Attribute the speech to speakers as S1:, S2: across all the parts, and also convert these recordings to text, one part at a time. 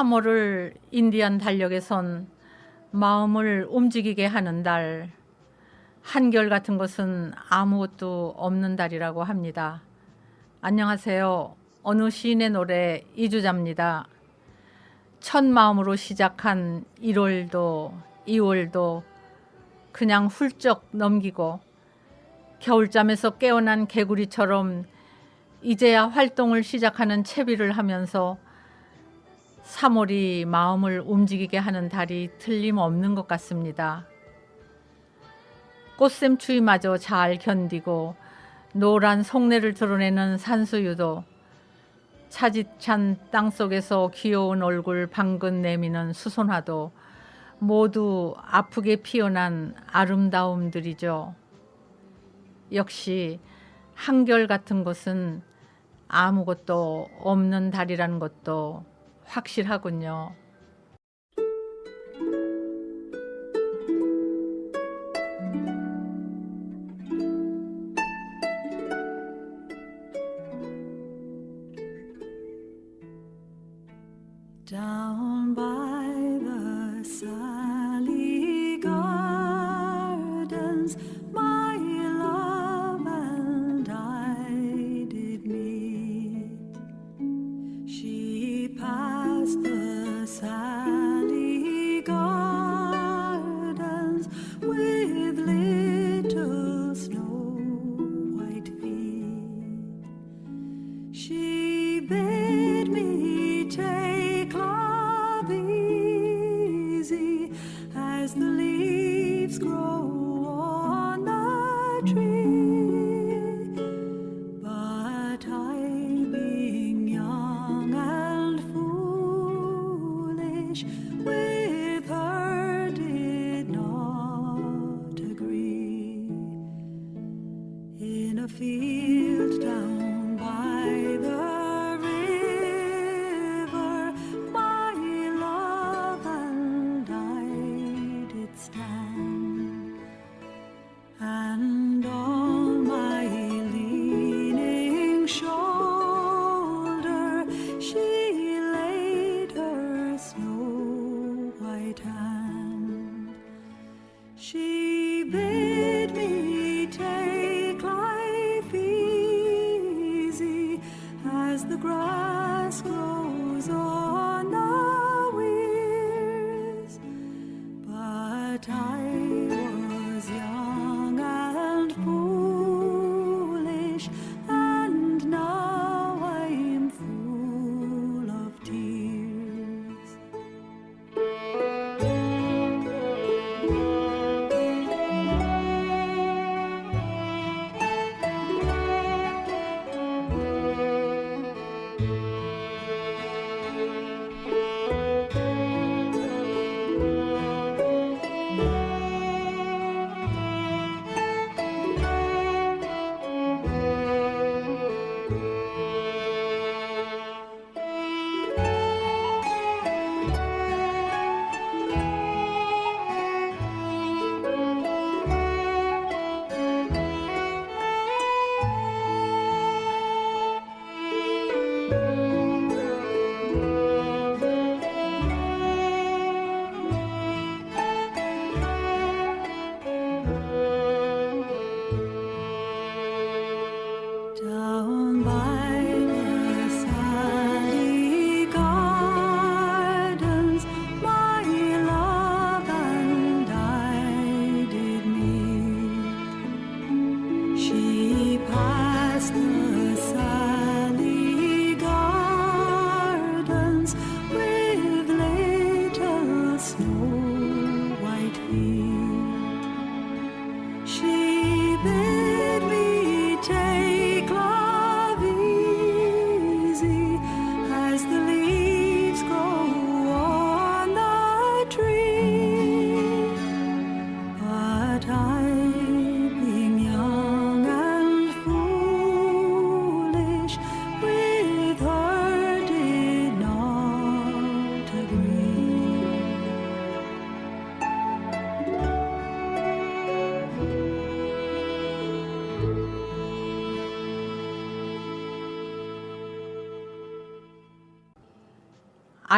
S1: 3월을 인디안 달력에선 마음을 움직이게 하는 달, 한결 같은 것은 아무것도 없는 달이라고 합니다. 안녕하세요. 어느 시인의 노래 이주자입니다. 첫 마음으로 시작한 1월도 2월도 그냥 훌쩍 넘기고 겨울잠에서 깨어난 개구리처럼 이제야 활동을 시작하는 채비를 하면서 3월이 마음을 움직이게 하는 달이 틀림없는 것 같습니다. 꽃샘 추위마저 잘 견디고 노란 속내를 드러내는 산수유도 차디찬 땅속에서 귀여운 얼굴 방긋 내미는 수선화도 모두 아프게 피어난 아름다움들이죠. 역시 한결 같은 것은 아무것도 없는 달이라는 것도 확실하군요.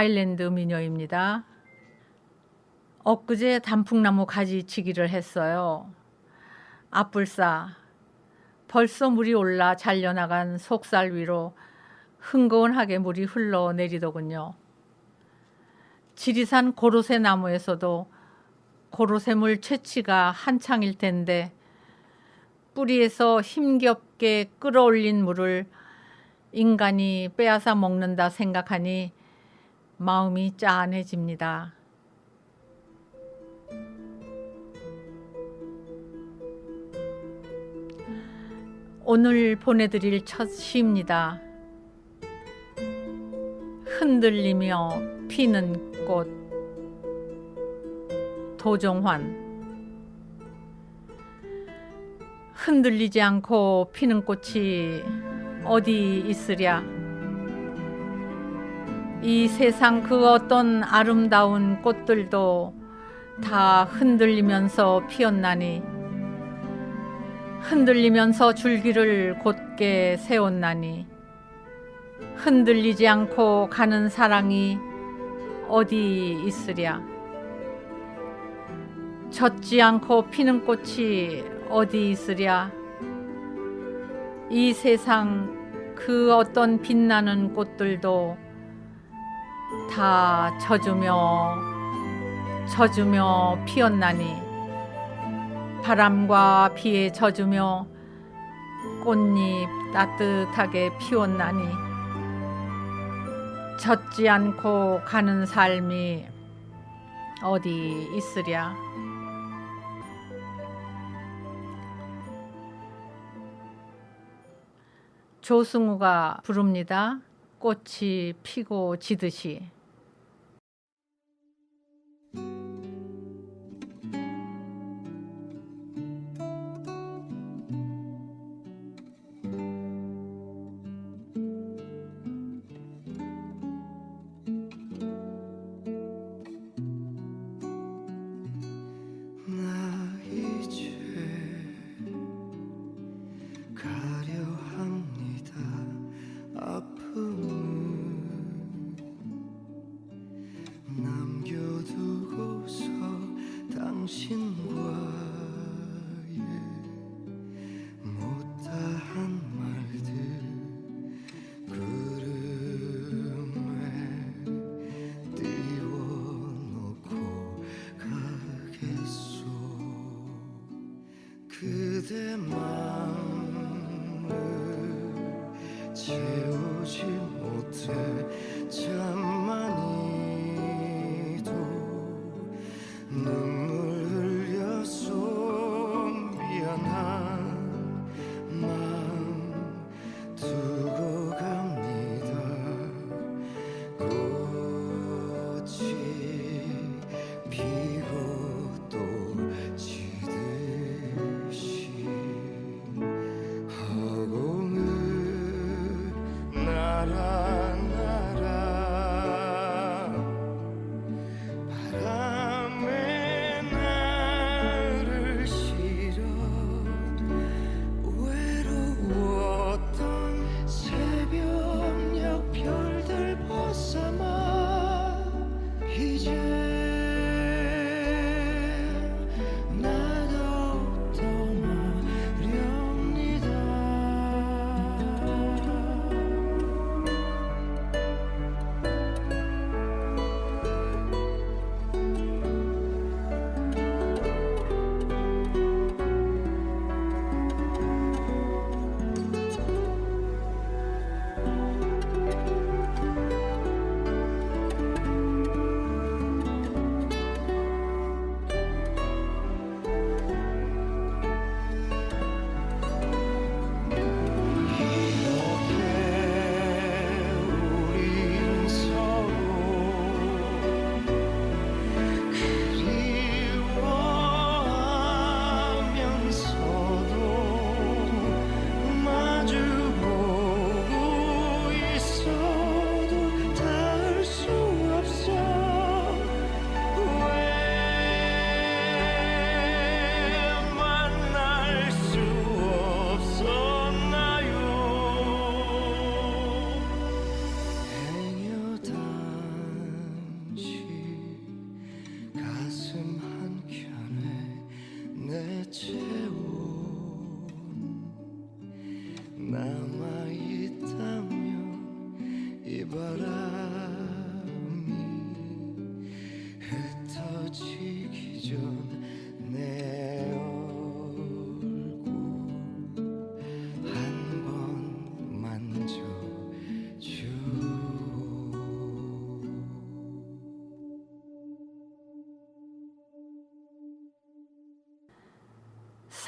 S1: 아일랜드 미녀입니다. 엊그제 단풍나무 가지치기를 했어요. 앞불싸 벌써 물이 올라 잘려나간 속살 위로 흥건하게 물이 흘러내리더군요. 지리산 고로쇠 나무에서도 고로쇠물 채취가 한창일 텐데 뿌리에서 힘겹게 끌어올린 물을 인간이 빼앗아 먹는다 생각하니 마음이 짠해집니다. 오늘 보내드릴 첫 시입니다. 흔들리며 피는 꽃 도종환 흔들리지 않고 피는 꽃이 어디 있으랴 이 세상 그 어떤 아름다운 꽃들도 다 흔들리면서 피었나니 흔들리면서 줄기를 곧게 세웠나니 흔들리지 않고 가는 사랑이 어디 있으랴? 젖지 않고 피는 꽃이 어디 있으랴? 이 세상 그 어떤 빛나는 꽃들도 다 젖으며 젖으며 피었나니 바람과 비에 젖으며 꽃잎 따뜻하게 피웠나니 젖지 않고 가는 삶이 어디 있으랴 조승우가 부릅니다. 꽃이 피고 지듯이
S2: 그대 마음을 채우지 못해. 잠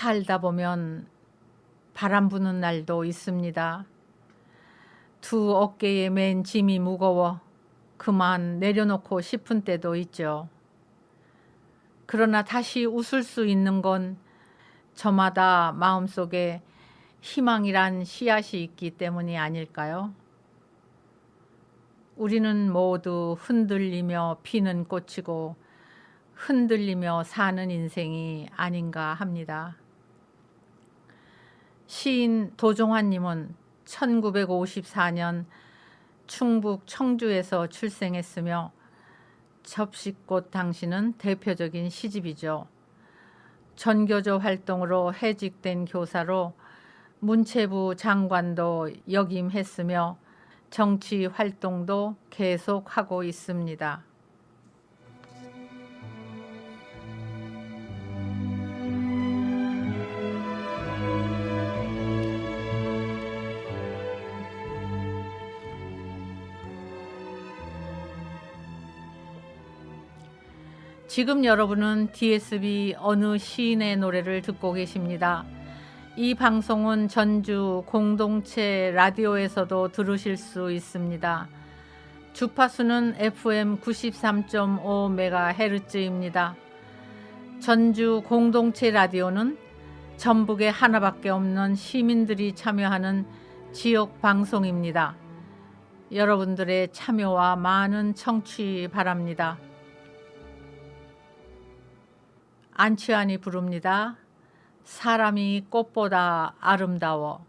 S1: 살다 보면 바람 부는 날도 있습니다. 두 어깨에 맨 짐이 무거워 그만 내려놓고 싶은 때도 있죠. 그러나 다시 웃을 수 있는 건 저마다 마음속에 희망이란 씨앗이 있기 때문이 아닐까요? 우리는 모두 흔들리며 피는 꽃이고 흔들리며 사는 인생이 아닌가 합니다. 시인 도종환님은 1954년 충북 청주에서 출생했으며 접시꽃 당신은 대표적인 시집이죠. 전교조 활동으로 해직된 교사로 문체부 장관도 역임했으며 정치 활동도 계속하고 있습니다. 지금 여러분은 DSB 어느 시인의 노래를 듣고 계십니다. 이 방송은 전주 공동체 라디오에서도 들으실 수 있습니다. 주파수는 FM 93.5MHz입니다. 전주 공동체 라디오는 전북에 하나밖에 없는 시민들이 참여하는 지역 방송입니다. 여러분들의 참여와 많은 청취 바랍니다. 안치환이 부릅니다. 사람이 꽃보다 아름다워.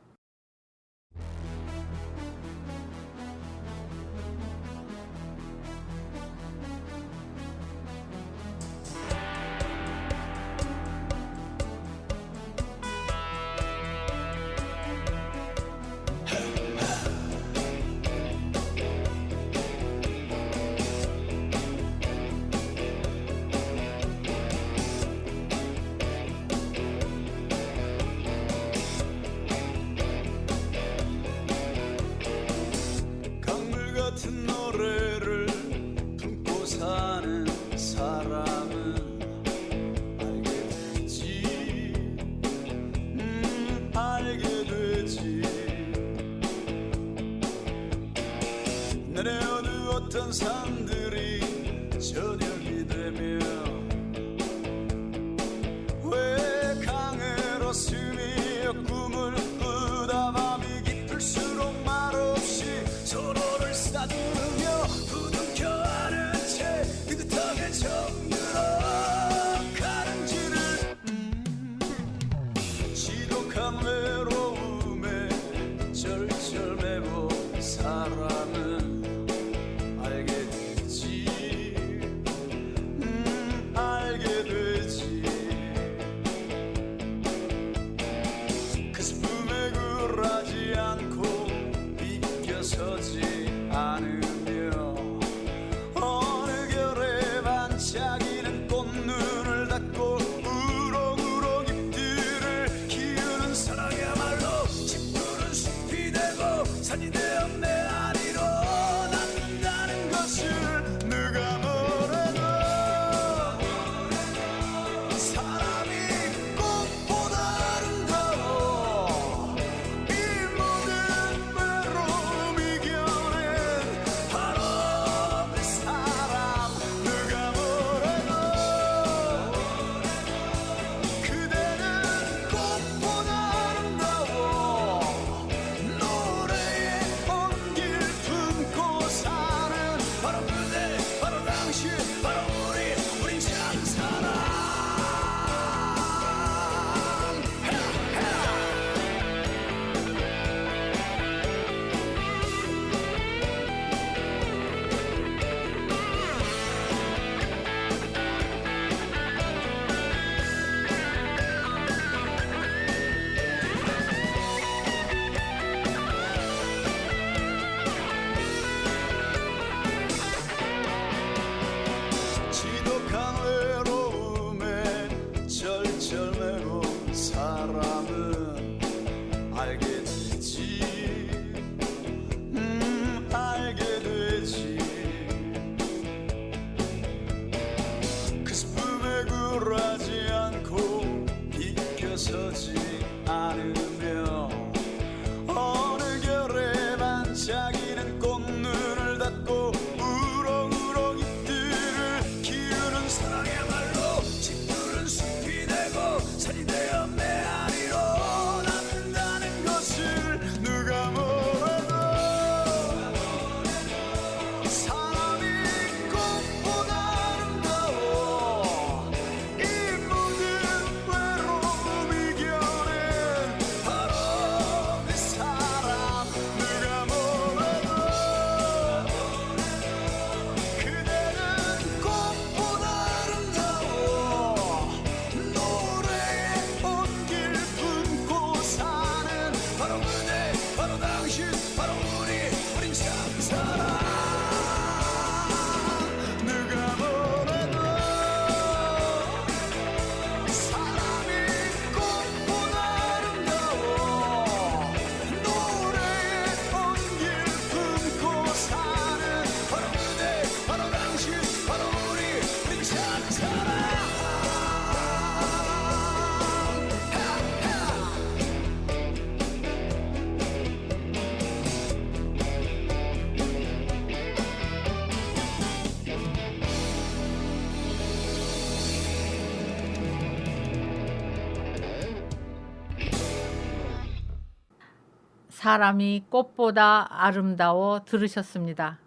S2: 사람이
S3: 꽃보다 아름다워
S1: 들으셨습니다.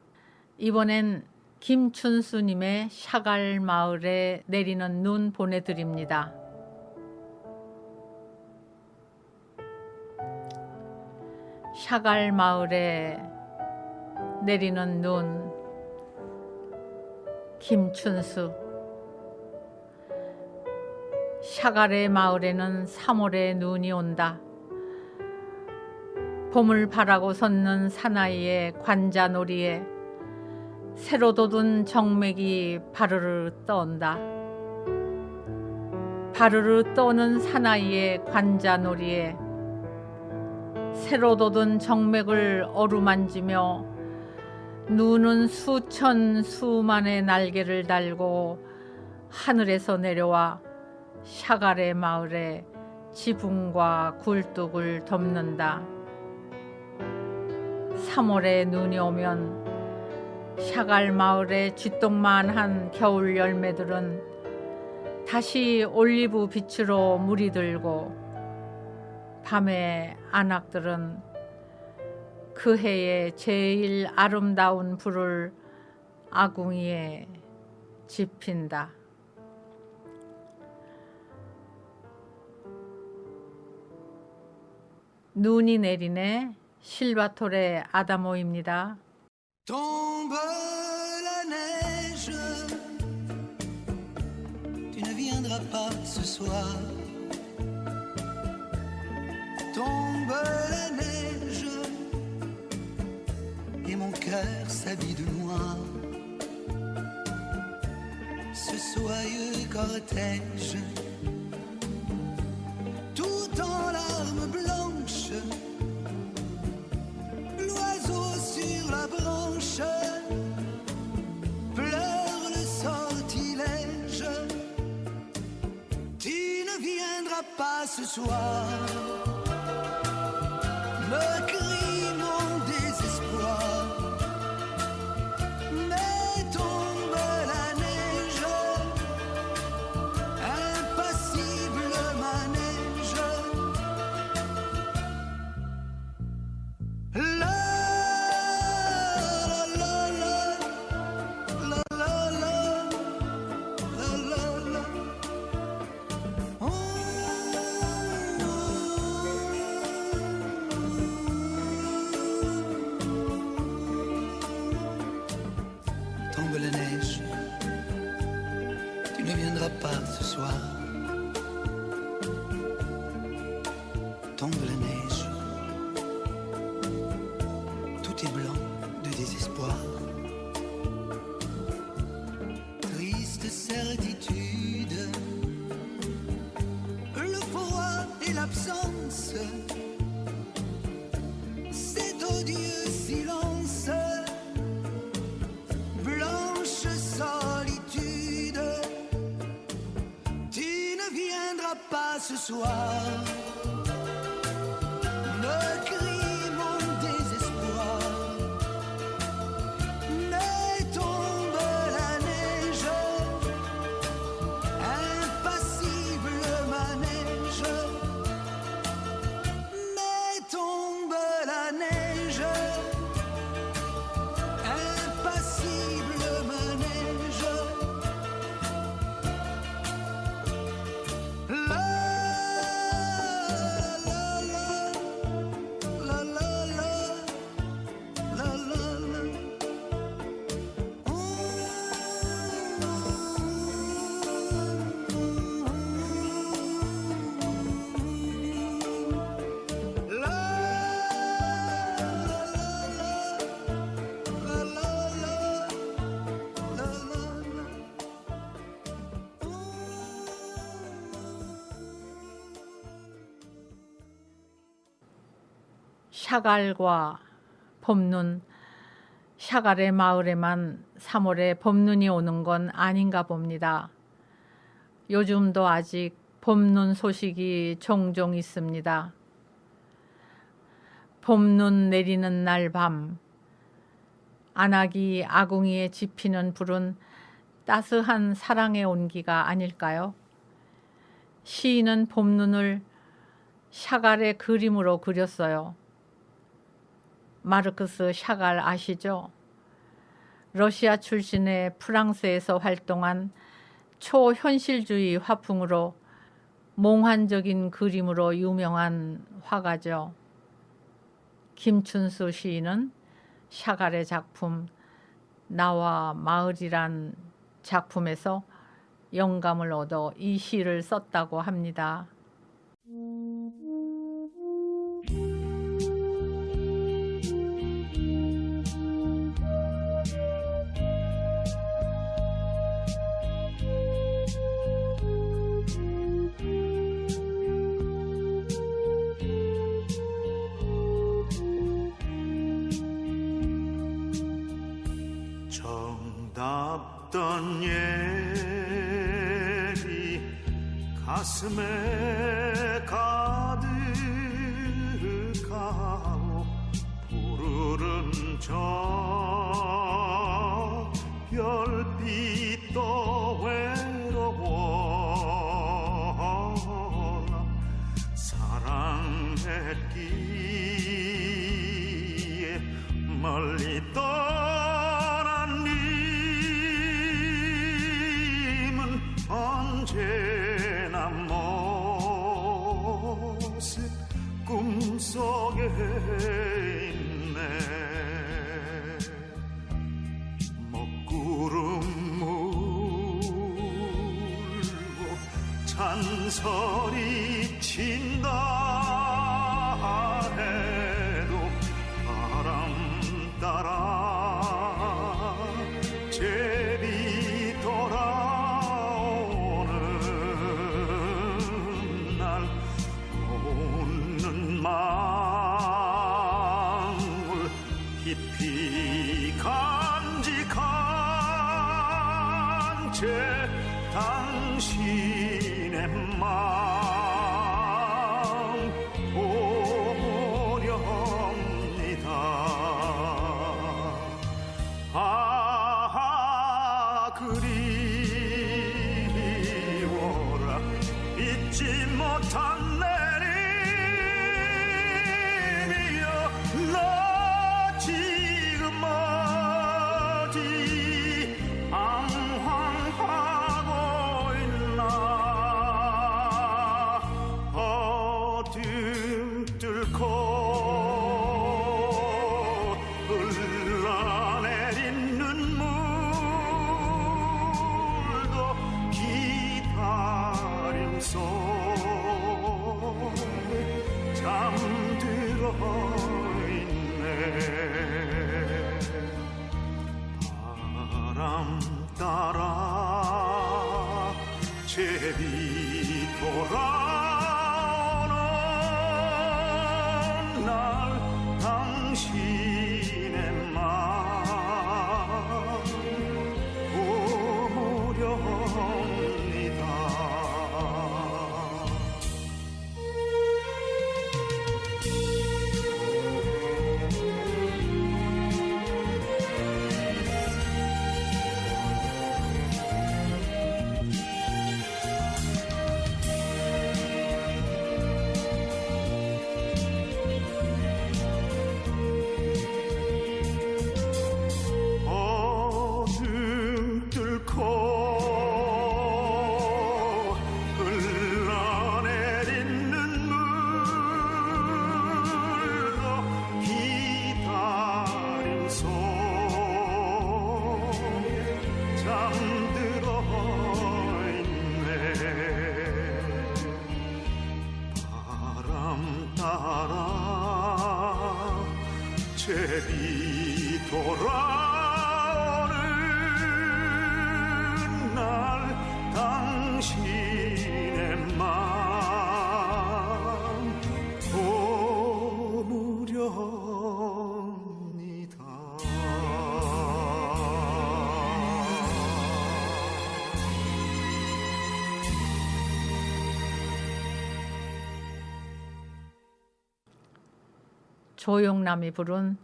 S1: 이번엔 김춘수님의 샤갈 마을에 내리는 눈 보내드립니다. 샤갈 마을에 내리는 눈 김춘수 샤갈의 마을에는 3월에 눈이 온다. 봄을 바라고 섰는 사나이의 관자놀이에 새로 돋은 정맥이 바르르 떠온다. 바르르 떠오는 사나이의 관자놀이에 새로 돋은 정맥을 어루만지며 누는 수천 수만의 날개를 달고 하늘에서 내려와 샤갈의 마을에 지붕과 굴뚝을 덮는다. 3월에 눈이 오면 샤갈 마을의 쥐똥만한 겨울 열매들은 다시 올리브 빛으로 물이 들고 밤에 안악들은 그 해의 제일 아름다운 불을 아궁이에 지핀다. 눈이 내리네 실바톨의 아다모입니다.
S4: Tombe la neige, tu ne viendras pas ce soir. Tombe la neige, et mon cœur s'habille de noir. Ce soyeux cortège. Ce soir. sua
S1: 샤갈과 봄눈 샤갈의 마을에만 3월에 봄눈이 오는 건 아닌가 봅니다. 요즘도 아직 봄눈 소식이 종종 있습니다. 봄눈 내리는 날 밤 안아기 아궁이에 지피는 불은 따스한 사랑의 온기가 아닐까요? 시인은 봄눈을 샤갈의 그림으로 그렸어요. 마르크스 샤갈 아시죠? 러시아 출신의 프랑스에서 활동한 초현실주의 화풍으로 몽환적인 그림으로 유명한 화가죠. 김춘수 시인은 샤갈의 작품 나와 마을이란 작품에서 영감을 얻어 이 시를 썼다고 합니다.
S3: 정답던 예리 가슴에 가득하고 푸르른 저 산설이 친다.
S1: 조용남이 부른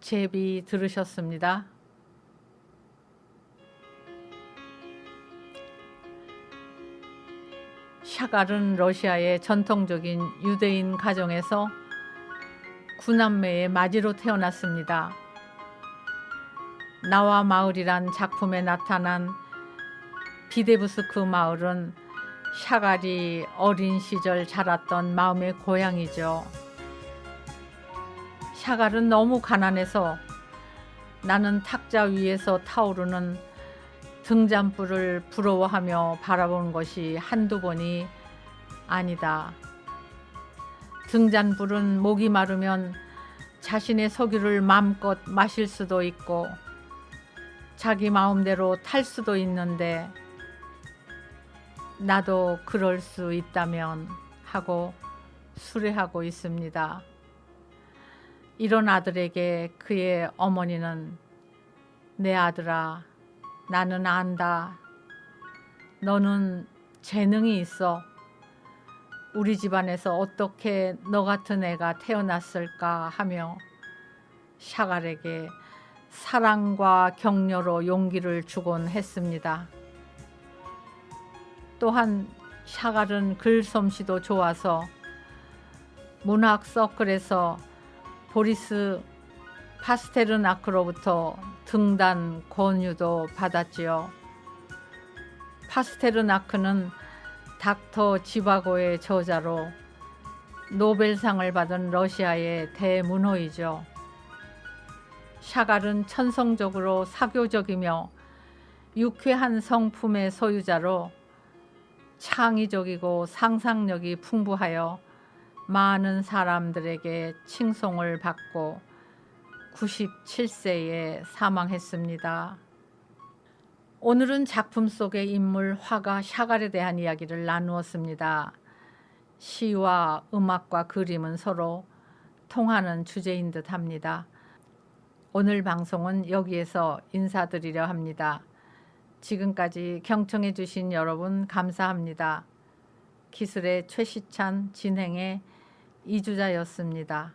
S1: 제비 들으셨습니다. 샤갈은 러시아의 전통적인 유대인 가정에서 구남매의 마지로 태어났습니다. 나와 마을이란 작품에 나타난 비데부스크 마을은 샤갈이 어린 시절 자랐던 마음의 고향이죠. 샤갈은 너무 가난해서 나는 탁자 위에서 타오르는 등잔불을 부러워하며 바라본 것이 한두 번이 아니다. 등잔불은 목이 마르면 자신의 석유를 마음껏 마실 수도 있고 자기 마음대로 탈 수도 있는데 나도 그럴 수 있다면 하고 수레하고 있습니다. 이런 아들에게 그의 어머니는 내 아들아, 나는 안다. 너는 재능이 있어. 우리 집안에서 어떻게 너 같은 애가 태어났을까 하며 샤갈에게 사랑과 격려로 용기를 주곤 했습니다. 또한 샤갈은 글솜씨도 좋아서 문학 서클에서 보리스 파스테르나크로부터 등단 권유도 받았지요. 파스테르나크는 닥터 지바고의 저자로 노벨상을 받은 러시아의 대문호이죠. 샤갈은 천성적으로 사교적이며 유쾌한 성품의 소유자로 창의적이고 상상력이 풍부하여 많은 사람들에게 칭송을 받고 97세에 사망했습니다. 오늘은 작품 속의 인물 화가 샤갈에 대한 이야기를 나누었습니다. 시와 음악과 그림은 서로 통하는 주제인 듯 합니다. 오늘 방송은 여기에서 인사드리려 합니다. 지금까지 경청해 주신 여러분 감사합니다. 기술의 최시찬 진행의 이주자였습니다.